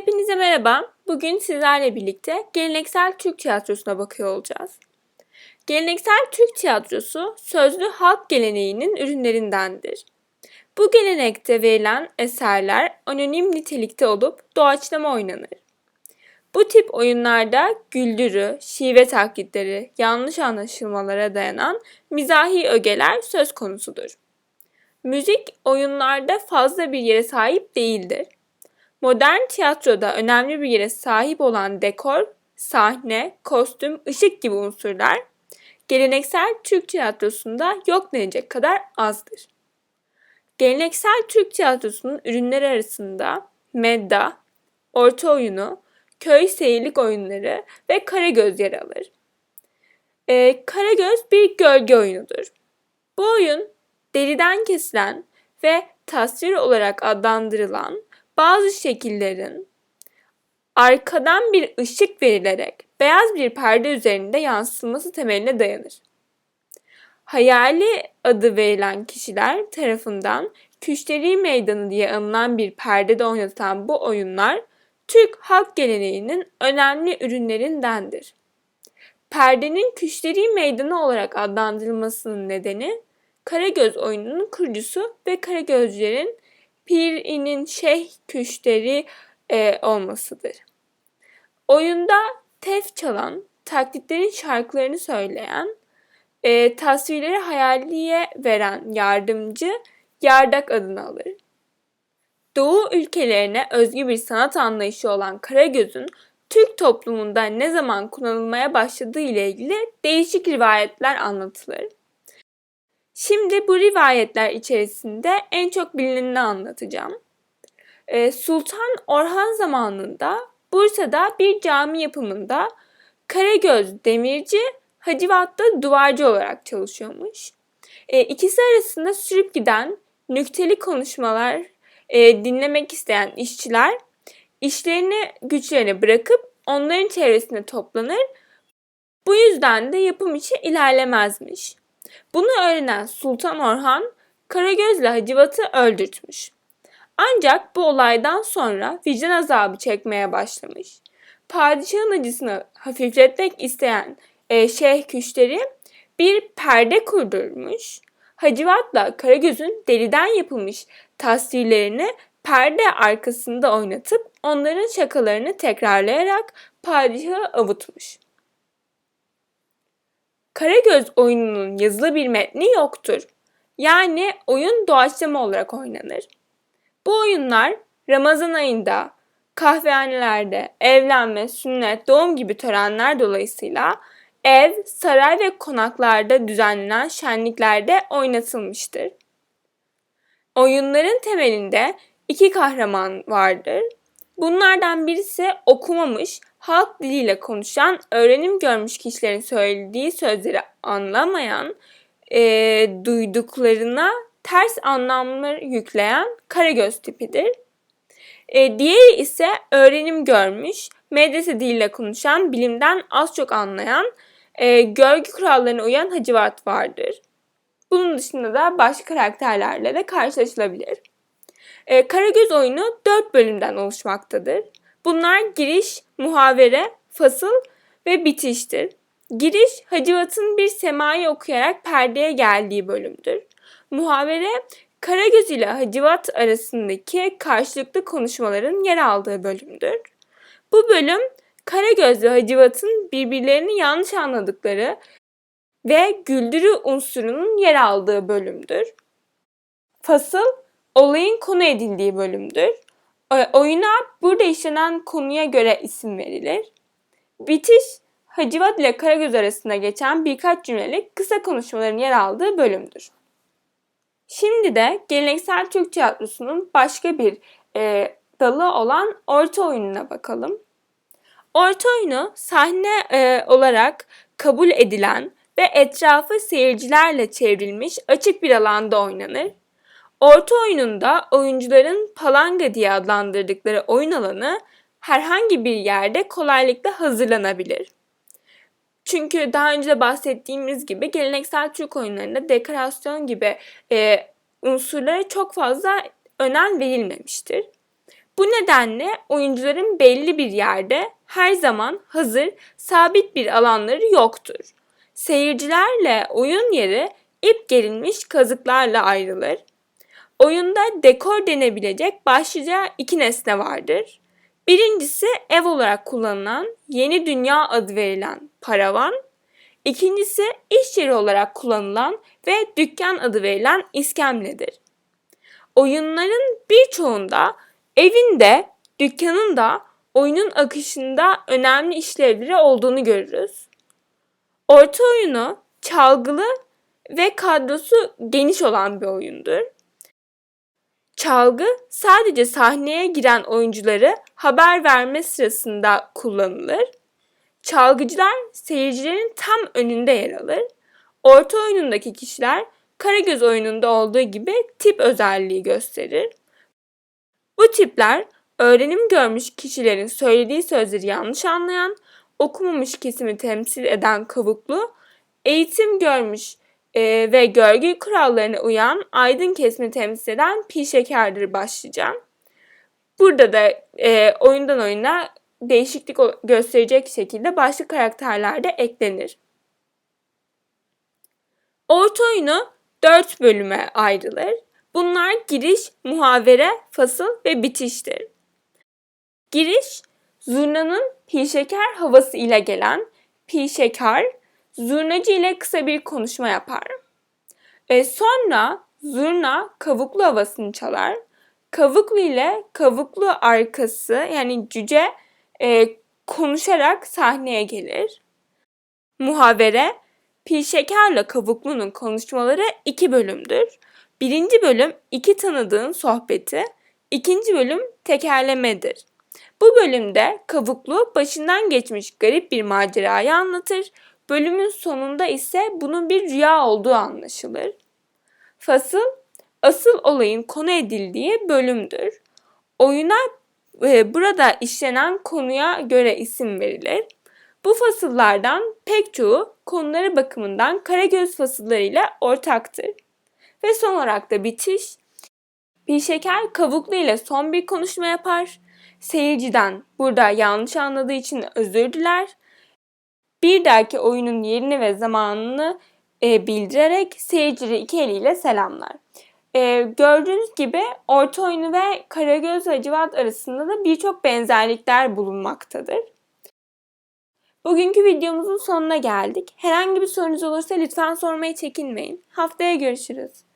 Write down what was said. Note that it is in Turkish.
Hepinize merhaba. Bugün sizlerle birlikte geleneksel Türk tiyatrosuna bakıyor olacağız. Geleneksel Türk tiyatrosu sözlü halk geleneğinin ürünlerindendir. Bu gelenekte verilen eserler anonim nitelikte olup doğaçlama oynanır. Bu tip oyunlarda güldürü, şive taklitleri, yanlış anlaşılmalara dayanan mizahi ögeler söz konusudur. Müzik oyunlarda fazla bir yere sahip değildir. Modern tiyatroda önemli bir yere sahip olan dekor, sahne, kostüm, ışık gibi unsurlar geleneksel Türk tiyatrosunda yok denecek kadar azdır. Geleneksel Türk tiyatrosunun ürünleri arasında medda, orta oyunu, köy seyirlik oyunları ve Karagöz yer alır. Ee, Karagöz bir gölge oyunudur. Bu oyun deriden kesilen ve tasvir olarak adlandırılan bazı şekillerin arkadan bir ışık verilerek beyaz bir perde üzerinde yansıtılması temeline dayanır. Hayali adı verilen kişiler tarafından Küşteri Meydanı diye anılan bir perdede oynatılan bu oyunlar Türk halk geleneğinin önemli ürünlerindendir. Perdenin Küşteri Meydanı olarak adlandırılmasının nedeni Karagöz oyununun kurucusu ve Karagözlerin Pir'inin Şeyh Küşteri e, olmasıdır. Oyunda tef çalan, taklitlerin şarkılarını söyleyen, e, tasvirleri hayaliye veren yardımcı yardak adını alır. Doğu ülkelerine özgü bir sanat anlayışı olan Karagöz'ün Türk toplumunda ne zaman kullanılmaya başladığı ile ilgili değişik rivayetler anlatılır. Şimdi bu rivayetler içerisinde en çok bilineni anlatacağım. Ee, Sultan Orhan zamanında Bursa'da bir cami yapımında Karagöz demirci, Hacivat'ta duvarcı olarak çalışıyormuş. E, ikisi arasında sürüp giden nükteli konuşmalar e, dinlemek isteyen işçiler işlerini güçlerini bırakıp onların çevresine toplanır. Bu yüzden de yapım işi ilerlemezmiş. Bunu öğrenen Sultan Orhan Karagöz'le Hacivat'ı öldürtmüş. Ancak bu olaydan sonra vicdan azabı çekmeye başlamış. Padişahın acısını hafifletmek isteyen e, Şeyh Küşteri bir perde kurdurmuş. Hacivat'la Karagöz'ün deliden yapılmış tasvirlerini perde arkasında oynatıp onların şakalarını tekrarlayarak padişahı avutmuş. Karagöz oyununun yazılı bir metni yoktur. Yani oyun doğaçlama olarak oynanır. Bu oyunlar Ramazan ayında, kahvehanelerde, evlenme, sünnet, doğum gibi törenler dolayısıyla ev, saray ve konaklarda düzenlenen şenliklerde oynatılmıştır. Oyunların temelinde iki kahraman vardır. Bunlardan birisi okumamış, halk diliyle konuşan, öğrenim görmüş kişilerin söylediği sözleri anlamayan, e, duyduklarına ters anlamlar yükleyen Karagöz tipidir. E, diğeri ise öğrenim görmüş, medrese diliyle konuşan, bilimden az çok anlayan, e, görgü kurallarına uyan Hacivat vardır. Bunun dışında da başka karakterlerle de karşılaşılabilir. E, Karagöz oyunu 4 bölümden oluşmaktadır. Bunlar giriş, muhavere, fasıl ve bitiştir. Giriş, Hacivat'ın bir semayı okuyarak perdeye geldiği bölümdür. Muhavere, Karagöz ile Hacivat arasındaki karşılıklı konuşmaların yer aldığı bölümdür. Bu bölüm Karagöz ve Hacivat'ın birbirlerini yanlış anladıkları ve güldürü unsurunun yer aldığı bölümdür. Fasıl, olayın konu edildiği bölümdür. Oyuna burada işlenen konuya göre isim verilir. Bitiş, Hacivat ile Karagöz arasında geçen birkaç cümlelik kısa konuşmaların yer aldığı bölümdür. Şimdi de geleneksel Türk tiyatrosunun başka bir e, dalı olan orta oyununa bakalım. Orta oyunu sahne e, olarak kabul edilen ve etrafı seyircilerle çevrilmiş açık bir alanda oynanır. Orta oyununda oyuncuların palanga diye adlandırdıkları oyun alanı herhangi bir yerde kolaylıkla hazırlanabilir. Çünkü daha önce de bahsettiğimiz gibi geleneksel Türk oyunlarında dekorasyon gibi e, unsurlara çok fazla önem verilmemiştir. Bu nedenle oyuncuların belli bir yerde her zaman hazır, sabit bir alanları yoktur. Seyircilerle oyun yeri ip gerilmiş kazıklarla ayrılır. Oyunda dekor denebilecek başlıca iki nesne vardır. Birincisi ev olarak kullanılan Yeni Dünya adı verilen paravan. İkincisi iş yeri olarak kullanılan ve dükkan adı verilen iskemledir. Oyunların birçoğunda evin de dükkanın da oyunun akışında önemli işlevleri olduğunu görürüz. Orta oyunu çalgılı ve kadrosu geniş olan bir oyundur. Çalgı sadece sahneye giren oyuncuları haber verme sırasında kullanılır. Çalgıcılar seyircilerin tam önünde yer alır. Orta oyunundaki kişiler Karagöz oyununda olduğu gibi tip özelliği gösterir. Bu tipler öğrenim görmüş kişilerin söylediği sözleri yanlış anlayan, okumamış kesimi temsil eden kavuklu, eğitim görmüş e, ve görgü kurallarına uyan aydın kesimi temsil eden pi şekerdir başlayacağım. Burada da e, oyundan oyuna değişiklik gösterecek şekilde başka karakterler de eklenir. Orta oyunu 4 bölüme ayrılır. Bunlar giriş, muhavere, fasıl ve bitiştir. Giriş, zurnanın pi şeker havası ile gelen pi şeker, zurnacı ile kısa bir konuşma yapar. E sonra zurna kavuklu havasını çalar. Kavuklu ile kavuklu arkası yani cüce e, konuşarak sahneye gelir. Muhavere, pi şekerle kavuklunun konuşmaları iki bölümdür. Birinci bölüm iki tanıdığın sohbeti, ikinci bölüm tekerlemedir. Bu bölümde Kavuklu başından geçmiş garip bir macerayı anlatır. Bölümün sonunda ise bunun bir rüya olduğu anlaşılır. Fasıl, asıl olayın konu edildiği bölümdür. Oyuna e, burada işlenen konuya göre isim verilir. Bu fasıllardan pek çoğu konuları bakımından Karagöz fasıllarıyla ortaktır. Ve son olarak da bitiş. Bir şeker kavuklu ile son bir konuşma yapar. Seyirciden burada yanlış anladığı için özür diler. Bir dahaki oyunun yerini ve zamanını e, bildirerek seyirciyi iki eliyle selamlar. E, gördüğünüz gibi orta oyunu ve Karagöz Hacivat arasında da birçok benzerlikler bulunmaktadır. Bugünkü videomuzun sonuna geldik. Herhangi bir sorunuz olursa lütfen sormaya çekinmeyin. Haftaya görüşürüz.